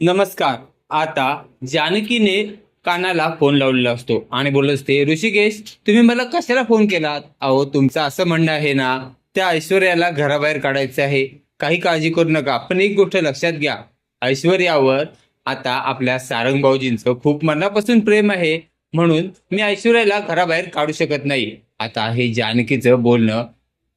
नमस्कार. आता जानकीने कानाला फोन लावलेला असतो आणि बोलत असते ऋषिकेश तुम्ही मला कशाला फोन केलात? अहो तुमचं असं म्हणणं आहे ना त्या ऐश्वर्याला घराबाहेर काढायचं आहे. काही काळजी करू नका. पण एक गोष्ट लक्षात घ्या. ऐश्वर्यावर आता आपल्या सारंग भाऊजींचं खूप मनापासून प्रेम आहे. म्हणून मी ऐश्वर्याला घराबाहेर काढू शकत नाही. आता हे जानकीचं बोलणं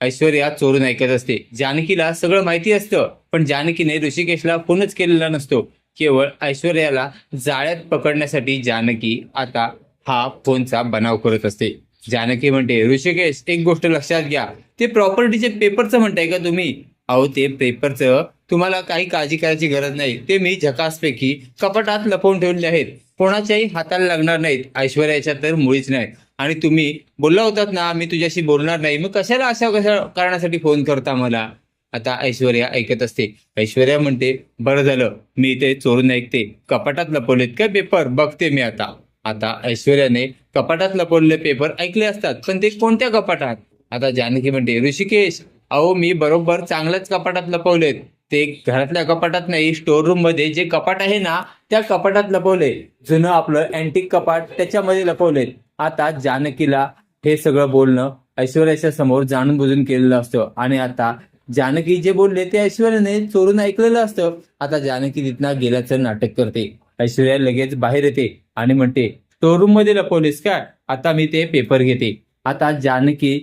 ऐश्वर्या चोरून ऐकत असते. जानकीला सगळं माहिती असतं पण जानकीने ऋषिकेशला फोनच केलेला नसतो. केवळ ऐश्वर्याला जाळ्यात पकडण्यासाठी जानकी आता हा फोनचा बनाव करत असते. जानकी म्हणते ऋषिकेश एक गोष्ट लक्षात घ्या. ते प्रॉपर्टीचे पेपरचं म्हणताय का तुम्ही? अहो ते पेपरचं तुम्हाला काही काळजी करायची गरज नाही. ते मी झकासपैकी कपाटात लपवून ठेवले आहेत. कोणाच्याही हाताला लागणार नाहीत. ऐश्वर्याच्या तर मुळीच नाही. आणि तुम्ही बोलला होतात ना मी तुझ्याशी बोलणार नाही. मग कशाला अशा कशा कारणासाठी फोन करता मला? आता ऐश्वर्या ऐकत असते. ऐश्वर्या म्हणते बरं झालं मी ते चोरून ऐकते. कपाटात लपवलेत काय पेपर बघते मी आता. आता ऐश्वर्याने कपाटात लपवलेले पेपर ऐकले असतात पण ते कोणत्या कपाटात? आता जानकी म्हणते ऋषिकेश अहो मी बरोबर चांगल्याच कपाटात लपवलेत. ते घरातल्या कपाटात नाही स्टोर रूममध्ये जे कपाट आहे ना त्या कपाटात लपवले. जुनं आपलं अँटिक कपाट त्याच्यामध्ये लपवलेत. आता जानकीला हे सगळं बोलणं ऐश्वर्याच्या समोर जाणून बुजून केलेलं असतं. आणि आता जानकी जे बोलले ते ऐश्वर्याने चोरून ऐकलेलं असतं. आता जानकी तिथनं गेल्याचं नाटक करते. ऐश्वर्या लगेच बाहेर येते आणि म्हणते स्टोर रूममध्ये लपवलीस काय आता मी ते पेपर घेते. आता जानकी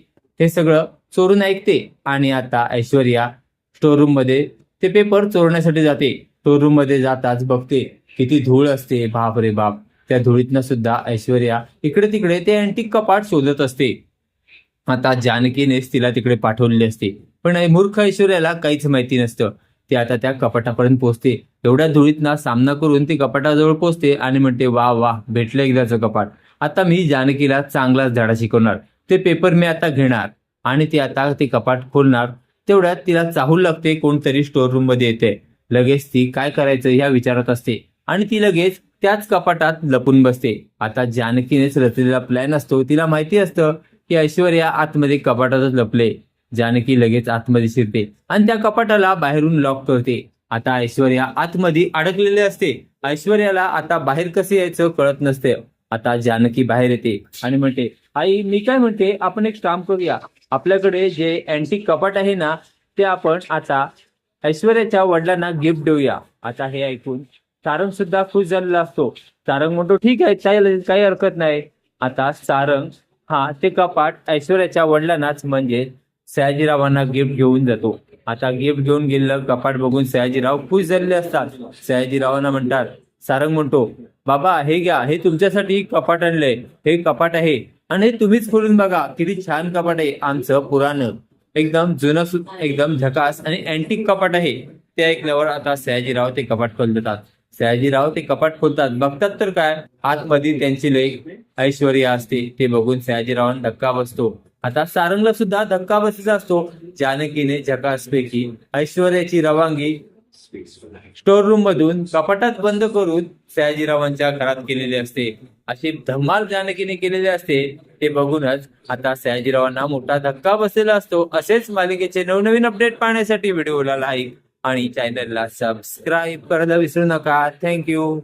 हे सगळं चोरून ऐकते आणि आता ऐश्वर्या स्टोर रूममध्ये ते पेपर चोरण्यासाठी जाते. स्टोरूममध्ये जाताच बघते किती धूळ असते. बाप रे बाप. त्या धुळीतनं सुद्धा ऐश्वर्या इकडे तिकडे ते अँटिक कपाट शोधत असते. आता जानकीनेच तिला तिकडे पाठवलेली असते. पण मूर्ख ऐश्वर्याला काहीच माहिती नसतं. ती आता त्या कपाटापर्यंत पोहोचते. एवढ्या धुळीतना सामना करून ती कपाटाजवळ पोहोचते आणि म्हणते वा वा भेटलं एकदाचं कपाट. आता मी जानकीला चांगलाच धडा शिकवणार. ते पेपर मी आता घेणार आणि ती आता ते कपाट खोलणार. तेवढ्यात तिला चाहूल लागते कोणतरी स्टोर रूममध्ये येते. लगेच ती काय करायचं ह्या विचारात असते आणि ती लगेच त्याच कपाटात लपून बसते. आता जानकीनेच रचलेला प्लॅन असतो. तिला माहिती असतं की ऐश्वर्या आतमध्ये कपाटातच लपले. जानकी लगेच आतमध्ये शिरते आणि त्या कपाटाला बाहेरून लॉक करते. आता ऐश्वर्या आतमध्ये अडकलेले असते. ऐश्वर्याला आता बाहेर कसे यायचं कळत नसते. आता जानकी बाहेर येते आणि म्हणते आई मी काय म्हणते? आपण एक काम करूया. आपल्याकडे जे अँटिक कपाट आहे ना ते आपण आता ऐश्वर्याच्या वडिलांना गिफ्ट देऊया. आता हे ऐकून सारंग सुद्धा खुश झालेला असतो. सारंग म्हणतो ठीक आहे चालेल काही हरकत नाही. आता सारंग हा ते कपाट ऐश्वर्याच्या वडिलांनाच म्हणजे सयाजीरावांना गिफ्ट घेऊन जातो. आता गिफ्ट घेऊन गेलेलं कपाट बघून सयाजीराव खुश झालेले असतात. सयाजीरावांना म्हणतात सारंग म्हणतो बाबा हे घ्या हे तुमच्यासाठी कपाट आणलंय. हे कपाट आहे आणि हे तुम्हीच खोलून बघा. किती छान कपाट आहे. आमचं पुराणं. एकदम जुनं सुद्धा एकदम झकास आणि अँटिक कपाट आहे. ते ऐकल्यावर आता सयाजीराव ते कपाट खोलतात. सयाजीराव ते कपाट खोलतात. बघतात तर काय? आतमध्ये त्यांची लई ऐश्वर्या असते. ते बघून सयाजीरावांना धक्का बसतो. आता सारंगला सुद्धा धक्का बसायचा असतो. जानकीने झकासपैकी ऐश्वर्याची रवानगी स्टोर रूम मधून कपाटात बंद करून सयाजीरावांच्या घरात केलेली असते. अशी धमाल जानकीने केलेली असते. ते बघूनच आता सयाजीरावांना मोठा धक्का बसलेला असतो. असेच मालिकेचे नवनवीन अपडेट पाहण्यासाठी व्हिडिओला लाईक आणि चॅनलला सबस्क्राईब करायला विसरू नका. थँक्यू